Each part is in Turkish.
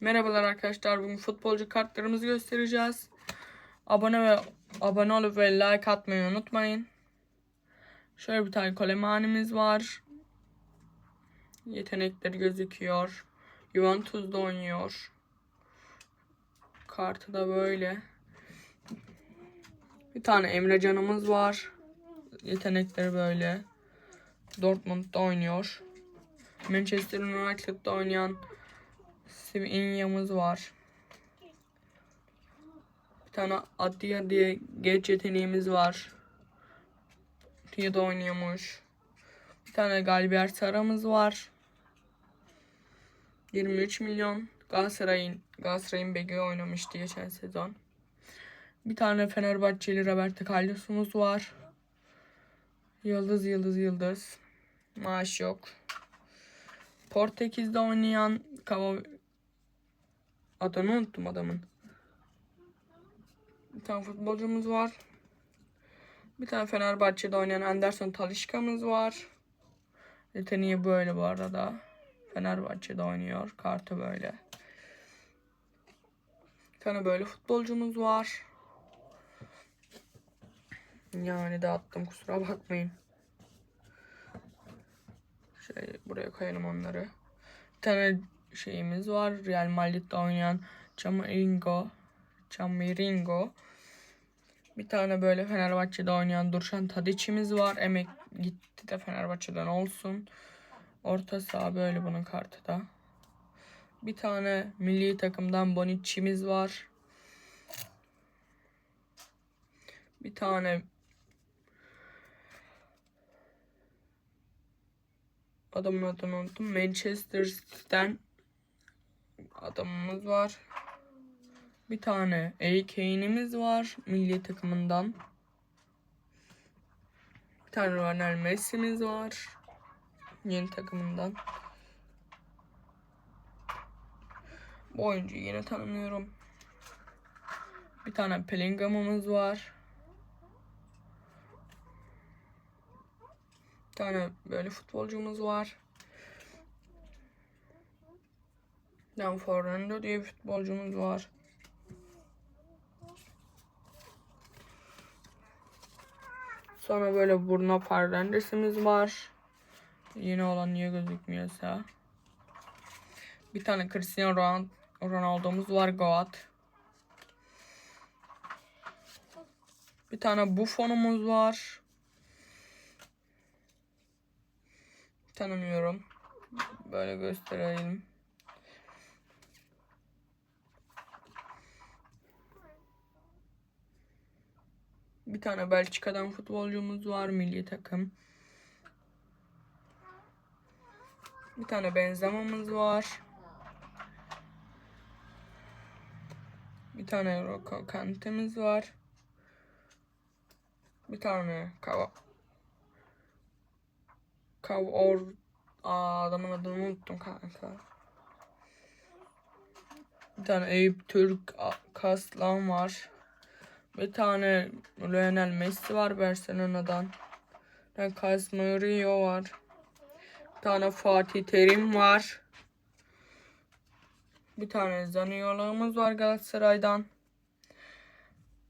Merhabalar arkadaşlar. Bugün futbolcu kartlarımızı göstereceğiz. Abone ve abone olup ve like atmayı unutmayın. Şöyle bir tane kolemanimiz var. Yetenekleri gözüküyor. Juventus'da oynuyor. Kartı da böyle. Bir tane Emre Can'ımız var. Yetenekleri böyle. Dortmund'da oynuyor. Manchester United'da oynayan Svinya'mız var. Bir tane Atilla diye genç yeteneğimiz var. Atilla'da oynuyormuş. Bir tane Galbier Sara'mız var. 23 milyon. Galatasaray'ın Galatasaray'ın beki oynamıştı geçen sezon. Bir tane Fenerbahçeli Roberto Carlos'umuz var. Yıldız yıldız yıldız. Maaş yok. Portekiz'de oynayan adını unuttum adamın. Bir tane futbolcumuz var. Bir tane Fenerbahçe'de oynayan Anderson Talişka'mız var. Yeteneği böyle bu arada. Fenerbahçe'de oynuyor. Kartı böyle. Bir tane böyle futbolcumuz var. Yani dağıttım kusura bakmayın. Şey buraya koyalım onları. Bir tane şeyimiz var. Real Madrid'de oynayan Chamiringo. Chamiringo. Bir tane böyle Fenerbahçe'de oynayan Durşan Tadiç'imiz var. Emek gitti de Fenerbahçe'den olsun. Orta saha böyle bunun kartı da. Bir tane milli takımdan Bonucci'miz var. Bir tane adamın adını unuttum. Manchester City'den adamımız var. Bir tane Kane'imiz var milli takımından. Bir tane Lionel Messi'miz var yeni takımından. Bu oyuncuyu yine tanımıyorum. Bir tane Pellingham'ımız var. Bir tane böyle futbolcumuz var. Dan Fernando diye bir futbolcumuz var. Sonra böyle Bruno Fernandes'imiz var. Yeni olan niye gözükmüyorsa. Bir tane Cristiano Ron- Ronaldo'muz var Goat. Bir tane Buffon'umuz var. Tanımıyorum. Böyle gösterelim. Bir tane Belçika'dan futbolcumuz var milli takım. Bir tane Benzema'mız var. Bir tane Rocco Kante'miz var. Bir tane Kava Kav or Aa, adamın adını unuttum kanka. Bir tane Eyüp Türk Kaslan var. Bir tane Lionel Messi var Barcelona'dan. Tane Casemiro var. Bir tane Fatih Terim var. Bir tane Zaniolo'muz var Galatasaray'dan.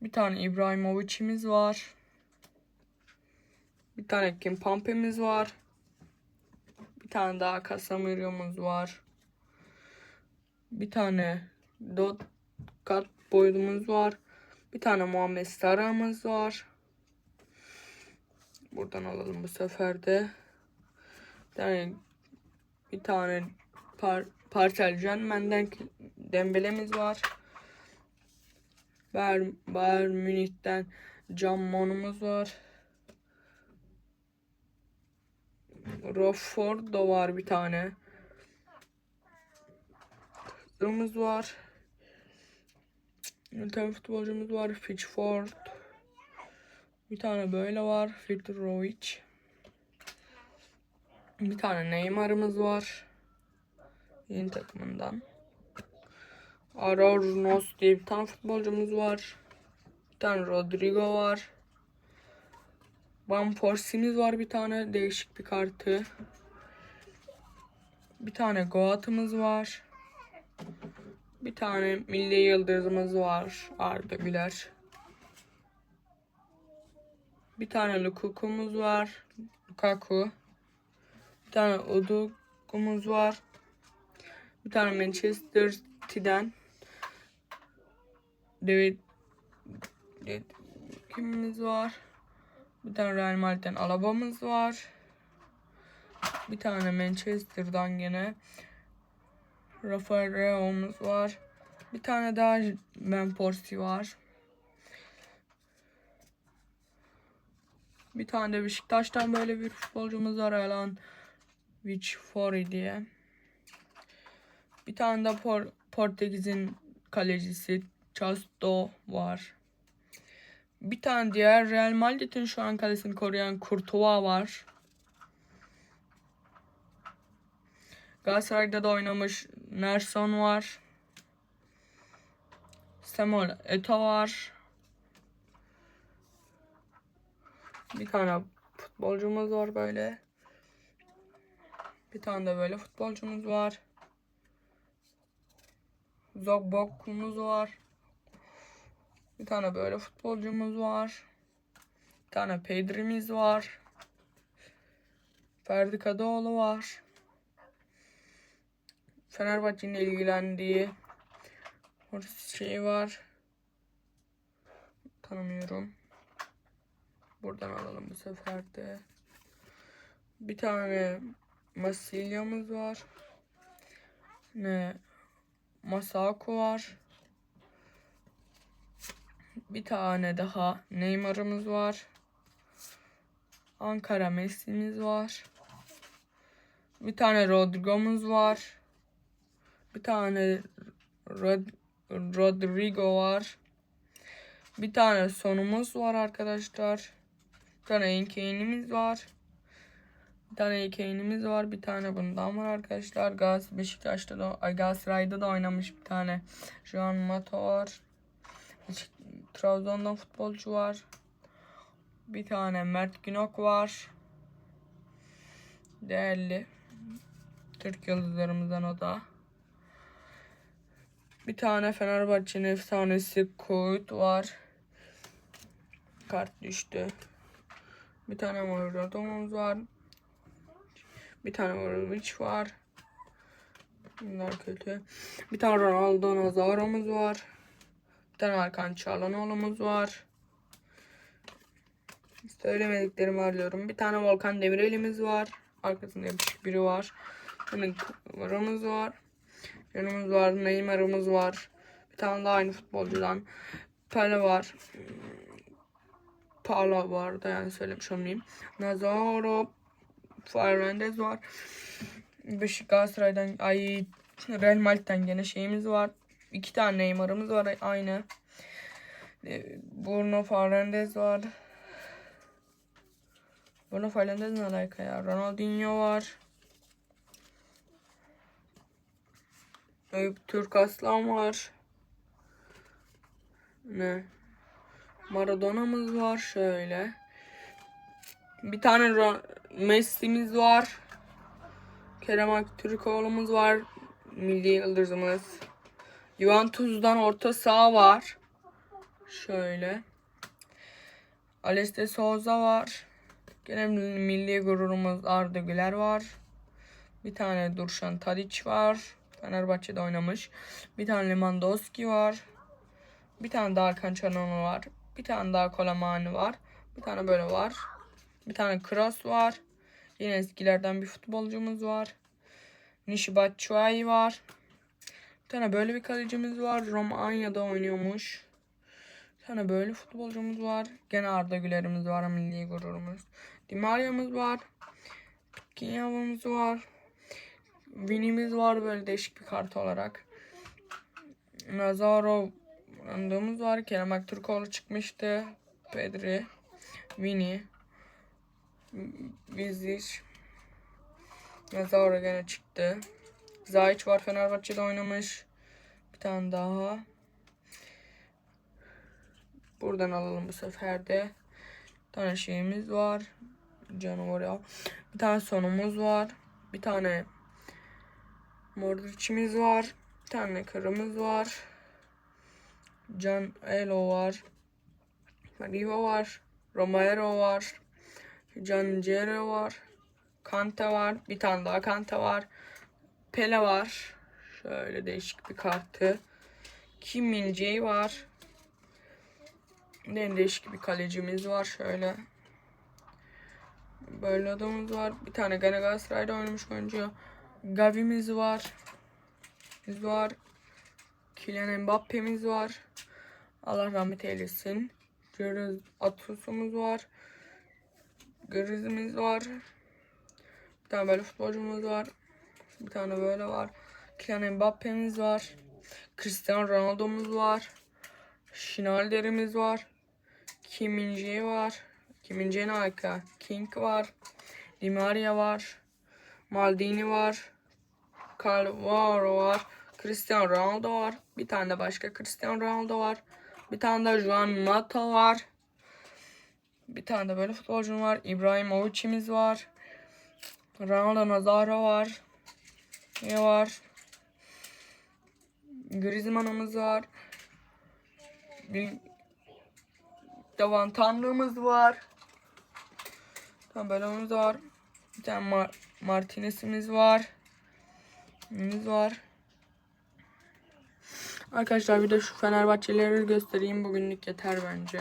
Bir tane İbrahimovic'imiz var. Bir tane Kimpembe'miz var. Bir tane daha Casemiro'muz var. Bir tane Dot kat boyumuz var. Bir tane Muhammed Sara'mız var. Buradan alalım bu sefer de. Tane, bir tane par, Parçal Canmen'den Dembele'miz var. Bayern, Bayern Münih'ten Can Mon'umuz var. Roffordo var bir tane. Kızımız var. Tane futbolcumuz var. Fitchford. Bir tane böyle var. Fitrovic. Bir tane Neymar'ımız var. Yeni takımından. Araunos diye bir tane futbolcumuz var. Bir tane Rodrigo var. Van Persie'miz var bir tane değişik bir kartı. Bir tane Goat'ımız var. Bir tane milli yıldızımız var. Arda Güler. Bir tane Lukaku'muz var. Lukaku. Bir tane Uduku'muz var. Bir tane Manchester City'den David, David kimimiz var? Bir tane Real Madrid'den Alaba'mız var. Bir tane Manchester'dan gene Rafael Leao'muz var. Bir tane daha Ben Porsi var. Bir tane de Beşiktaş'tan böyle bir futbolcumuz var Alan Fori diye. Bir tane de Por Portekiz'in kalecisi Chasto var. Bir tane diğer Real Madrid'in şu an kalesini koruyan Courtois var. Galatasaray'da da oynamış Nerson var. Samuel Eto'o var. Bir tane futbolcumuz var böyle. Bir tane de böyle futbolcumuz var. Zogbok'umuz var. Bir tane böyle futbolcumuz var. Bir tane Pedri'miz var. Ferdi Kadıoğlu var. Fenerbahçe'nin ilgilendiği şey var. Tanımıyorum. Buradan alalım bu sefer de. Bir tane Masilya'mız var. Ne? Masako var. Bir tane daha Neymar'ımız var. Ankara Messi'miz var. Bir tane Rodrigo'muz var. Bir tane Rod Rodrigo var. Bir tane sonumuz var arkadaşlar. Bir tane Enkane'imiz var. Bir tane Enkane'imiz var. Bir tane bundan var arkadaşlar. Gaz Beşiktaş'ta da ay Galatasaray'da da oynamış bir tane. Juan Mata var. Trabzon'dan futbolcu var. Bir tane Mert Günok var. Değerli Türk yıldızlarımızdan o da. Bir tane Fenerbahçe'nin efsanesi Kuyut var. Kart düştü. Bir tane Muradomuz var. Bir tane Muradovic var. Bunlar kötü. Bir tane Ronaldo Nazaro'muz var. Bir tane Hakan Çalhanoğlu'muz var. Söylemediklerimi arıyorum. Bir tane Volkan Demirel'imiz var. Arkasında yapışık biri var. Bir tane Kıvarımız var. Yanımız var. Neymar'ımız var. Bir tane daha aynı futbolcudan. Pele var. Pala var da yani söylemiş olmayayım. Nazaro Fernandez var. Beşik Galatasaray'dan ay Real Madrid'den gene şeyimiz var. İki tane Neymar'ımız var aynı. Ee, Bruno Fernandes var. Bruno Fernandes ne alaka ya? Ronaldinho var. Eyüp Türk Aslan var. Ne? Maradona'mız var şöyle. Bir tane Messi'miz var. Kerem Aktürkoğlu'muz var. Milli yıldızımız. Juventus'dan orta saha var. Şöyle. Alex de Souza var. Gene milli gururumuz Arda Güler var. Bir tane Durşan Tadiç var. Fenerbahçe'de oynamış. Bir tane Lewandowski var. Bir tane daha Hakan Çalhanoğlu var. Bir tane daha Kolamani var. Bir tane böyle var. Bir tane Kroos var. Yine eskilerden bir futbolcumuz var. Nishi Batshuayi var. Bir tane böyle bir kalecimiz var. Romanya'da oynuyormuş. Bir tane böyle futbolcumuz var. Gene Arda Güler'imiz var. Milli gururumuz. Di Maria'mız var. Kinyav'ımız var. Vini'miz var böyle değişik bir kart olarak. Nazaro andığımız var. Kerem Aktürkoğlu çıkmıştı. Pedri. Vini. Vizic. Nazaro gene çıktı. Zayç var Fenerbahçe'de oynamış. Bir tane daha. Buradan alalım bu sefer de. Bir tane şeyimiz var. Canavar ya. Bir tane sonumuz var. Bir tane Modric'imiz var. Bir tane karımız var. Can Elo var. Riva var. Romero var. Can Cero var. Kante var. Bir tane daha Kante var. Pele var. Şöyle değişik bir kartı. Kim Min var. Yine değişik bir kalecimiz var şöyle. Böyle adamımız var. Bir tane gene Galatasaray'da oynamış oyuncu. Gavi'miz var. Biz var. Kylian Mbappe'miz var. Allah rahmet eylesin. Jordan Atus'umuz var. Griz'imiz var. Bir tane böyle futbolcumuz var. Bir tane böyle var. Kylian Mbappe'miz var. Cristiano Ronaldo'muz var. Schneider'imiz var. Kim Min-jae var. Kim Min-jae'nin arka. King var. Di Maria var. Maldini var. Carvalho var. Cristiano Ronaldo var. Bir tane de başka Cristiano Ronaldo var. Bir tane de Juan Mata var. Bir tane de böyle futbolcum var. İbrahimovic'imiz var. Ronaldo Nazario var. Ne var? Griezmann'ımız var. Bir Devan Tanrı'mız var. Böyle var. Bir tane Mar Martinez'imiz var. Neyimiz var. Arkadaşlar bir de şu Fenerbahçeleri göstereyim. Bugünlük yeter bence.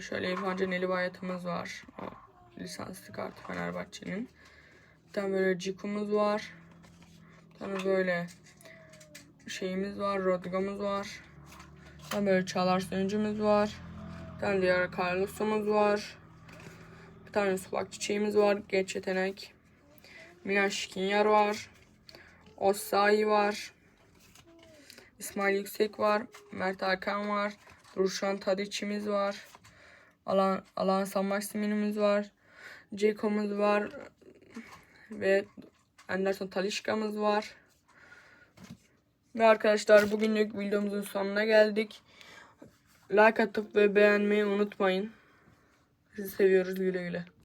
Şöyle İrfan Can Eli Bayat'ımız var. O lisanslı kartı Fenerbahçe'nin. Bir tane böyle Cikum'uz var. Bir tane böyle şeyimiz var. Rodrigo'muz var. Bir tane böyle Çağlar Söyüncümüz var. Bir tane diğer Carlos'umuz var. Bir tane sulak çiçeğimiz var. Geç yetenek. Milan Şkinyar var. Osayi var. İsmail Yüksek var. Mert Hakan var. Ruşan Tadiç'imiz var. Alan, Alan San Maximin'imiz var. Ceko'muz var. Ve Anderson Talişka'mız var. Ve arkadaşlar bugünlük videomuzun sonuna geldik. Like atıp ve beğenmeyi unutmayın. Sizi seviyoruz güle güle.